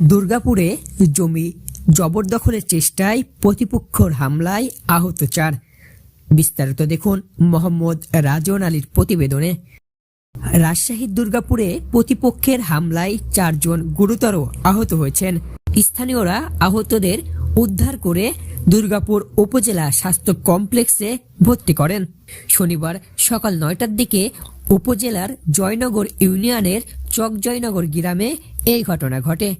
দুর্গাপুরে জমি জবরদখলের চেষ্টায় প্রতিপক্ষর হামলায় আহত চার। বিস্তারিত দেখুন মোহাম্মদ রাজন আলীর প্রতিবেদনে। রাজশাহীর দুর্গাপুরে প্রতিপক্ষের হামলায় চারজন গুরুতর আহত হয়েছেন। স্থানীয়রা আহতদের উদ্ধার করে দুর্গাপুর উপজেলা স্বাস্থ্য কমপ্লেক্সে ভর্তি করেন। শনিবার সকাল নয়টার দিকে উপজেলার জয়নগর ইউনিয়নের চক জয়নগর গ্রামে এই ঘটনা ঘটে।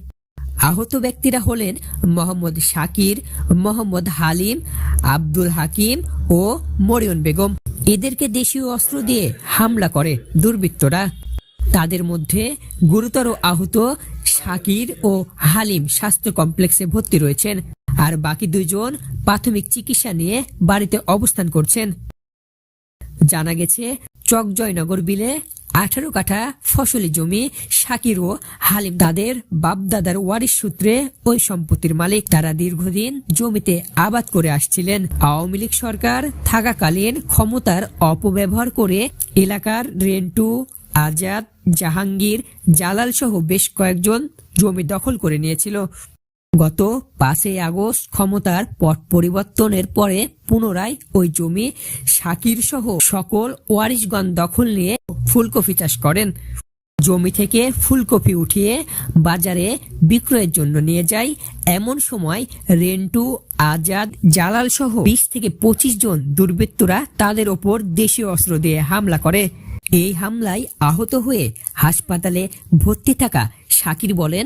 আহত ব্যক্তিরা হলেন মোহাম্মদ শাকির, মোহাম্মদ হালিম, আব্দুল হাকিম ও মরিয়ন বেগম। এদেরকে দেশীয় অস্ত্র দিয়ে হামলা করে দুর্বৃত্তরা। তাদের মধ্যে গুরুতর আহত শাকির ও হালিম স্বাস্থ্য কমপ্লেক্সে ভর্তি রয়েছেন আর বাকি দুজন প্রাথমিক চিকিৎসা নিয়ে বাড়িতে অবস্থান করছেন। জানা গেছে চক জয়নগর বিলে আঠারো কাঠা ফসলি জমি শাকির ও হালিম তাদের বাপদাদার ওয়ারিশ সূত্রে ওই সম্পত্তির মালিক তারা দীর্ঘদিন জমিতে আবাদ করে আসছিলেন। আওয়ামী লীগ সরকার থাকাকালীন ক্ষমতার অপব্যবহার করে এলাকার রেন্টু, আজাদ, জাহাঙ্গীর জালাল সহ বেশ কয়েকজন জমি দখল করে নিয়েছিল। গত পাঁচই আগস্ট ক্ষমতার পট পরিবর্তনের পরে পুনরায় ওই জমি শাকির সহ সকল ওয়ারিশগণ দখল নিয়ে ফুলকপি চাষ করেন। জমি থেকে ফুলকপি উঠিয়ে বাজারে বিক্রয়ের জন্য নিয়ে যায়। এমন সময় রেন্টু, আজাদ জালাল সহ বিশ থেকে পঁচিশ জন দুর্বৃত্তরা তাদের ওপর দেশীয় অস্ত্র দিয়ে হামলা করে। এই হামলায় আহত হয়ে হাসপাতালে ভর্তি থাকা শাকির বলেন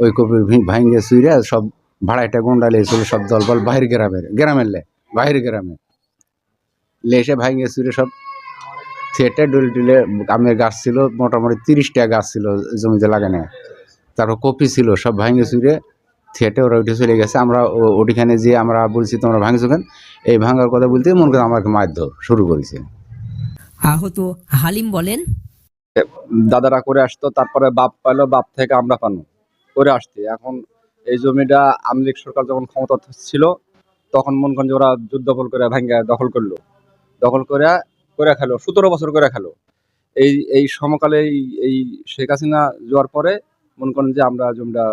ওই কপির ভাঙ্গে সুইরে সব ভাড়াইটা গুন্ডা লিয়েছিল সব দলবল বাহির গ্রামের গ্রামের লে বাহির গ্রামে। লেসে ভাঙ্গে সুইরে সব থিয়েটার ডুলে ডুলে আমের গাছ ছিল মোটামুটি তিরিশটা গাছ ছিল জমিতে লাগানো। তারপর কপি ছিল সব ভাঙ্গে সুইরে থিয়েটার ওরা উঠে চলে গেছে। আমরা ওটিখানে যে আমরা বলছি তোমরা ভাঙছো কেন? এই ভাঙার কথা বলতে মনে করে আমাকে মারধর শুরু করেছে। আহত হালিম বলেন দাদারা করে আসতো তারপরে বাপ পাইলো বাপ থেকে আমরা পানো। করে আসতে এখন এই জমিটা আওয়ামী লীগ সরকার যখন ক্ষমতা ছিল, তখন মন করেন যে ওরা করে ভাঙ্গা দখল করল। দখল করে করে খেলো, সতেরো বছর করে খেলো। এই এই সমকালে এই এই শেখ হাসিনা যাওয়ার পরে মন করেন যে আমরা জমিটা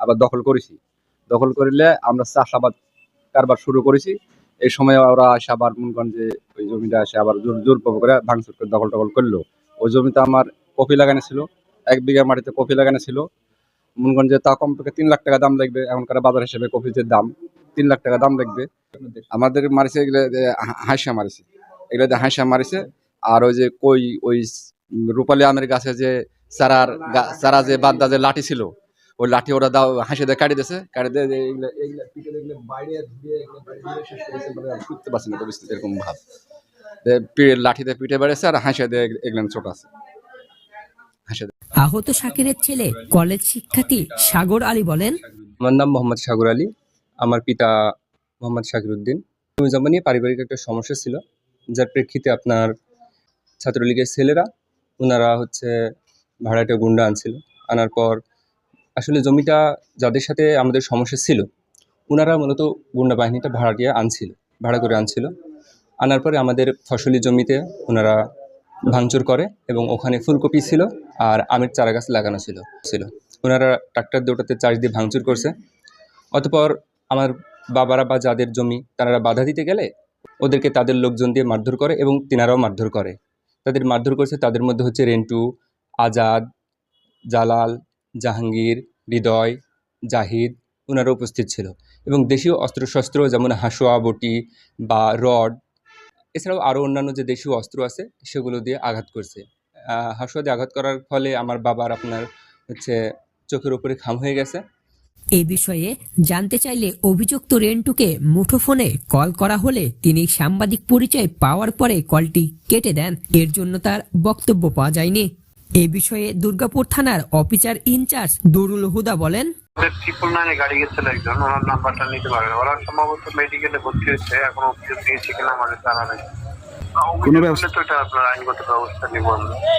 আবার দখল করেছি। দখল করিলে আমরা চাষাবাদ কারবার শুরু করেছি। এই সময় ওরা আসে আবার মন করেন যে ওই জমিটা আসে আবার জোর জোর করে ভাঙচুর করে দখল টখল করল। ওই জমিতে আমার কপি লাগানো ছিল, এক বিঘা মাটিতে কপি লাগানো ছিল। মনগঞ্জে তা কমপক্ষে তিন লাখ টাকা দাম লাগবে এখনকার বাজার হিসেবে কপির দাম, তিন লাখ টাকা দাম লাগবে। আমাদের মারিছে এগুলো হাঁসা মারিছে। এগুলো যে হাঁসা মারিছে, আর ওই যে কই, ওই রূপালী আমের গাছে যে চারার চারা যে বাদ্দা যে লাঠি ছিল, ওই লাঠি ওরা দাও হাসি দিয়ে কাটি দিয়েছে কাটি দিয়ে পিঠে মানে এরকম ভাব। যে পি- লাঠিতে পিঠে বেড়েছে আর হাসি দিয়ে এগুলো ছোট আছে। আহত শাকিরের ছেলে কলেজ শিক্ষার্থী সাগর আলী বলেন, আমার নাম মোহাম্মদ সাগর আলী। আমার পিতা মোহাম্মদ শাকির উদ্দিন জমা নিয়ে পারিবারিক একটা সমস্যা ছিল, যার প্রেক্ষিতে আপনার ছাত্রলীগের ছেলেরা ওনারা হচ্ছে ভাড়াটে গুন্ডা আনছিল। আনার পর আসলে জমিটা যাদের সাথে আমাদের সমস্যা ছিল ওনারা মূলত গুন্ডা বাহিনীটা ভাড়া দিয়ে আনছিল, ভাড়া করে আনছিল। আনার পরে আমাদের ফসলি জমিতে ওনারা ভাঙচুর করে এবং ওখানে ফুলকপি ছিল আর আমের চারা গাছ লাগানো ছিল ছিল। ওনারা ট্রাক্টর দুটাতে চার্জ দিয়ে ভাঙচুর করছে। অতপর আমার বাবারা বা যাদের জমি তারা বাধা দিতে গেলে ওদেরকে তাদের লোকজন দিয়ে মারধর করে এবং তিনারাও মারধর করে। তাদের মারধর করছে, তাদের মধ্যে হচ্ছে রেন্টু, আজাদ, জালাল, জাহাঙ্গীর, হৃদয়, জাহিদ ওনারা উপস্থিত ছিল। এবং দেশীয় অস্ত্রশস্ত্র যেমন হাসোয়া, বটি বা রড এছাড়াও আরও অন্যান্য যে দেশীয় অস্ত্র আছে সেগুলো দিয়ে আঘাত করছে। আহ, হাসুয়া দিয়ে আঘাত করার ফলে আমার বাবার আপনার হচ্ছে চোখের উপরে খাম হয়ে গেছে। এ বিষয়ে জানতে চাইলে অভিযুক্ত রেন্টুকে মুঠোফোনে কল করা হলে তিনি সাংবাদিক পরিচয় পাওয়ার পরে কলটি কেটে দেন। এর জন্য তার বক্তব্য পাওয়া যায়নি। এ বিষয়ে দুর্গাপুর থানার অফিসার ইনচার্জ দুরুল হুদা বলেন ট্রিপল নাইনে গাড়ি গেছিল একজন ওনার নাম্বারটা নিতে পারবেন ওরা সম্ভবত মেডিকেলে ভর্তি হয়েছে এখন অভিযোগ দিয়েছে কিনা আমাদের জানা নেই। কোনো ব্যবস্থা- তো এটা আপনার আইনগত ব্যবস্থা নিব আমরা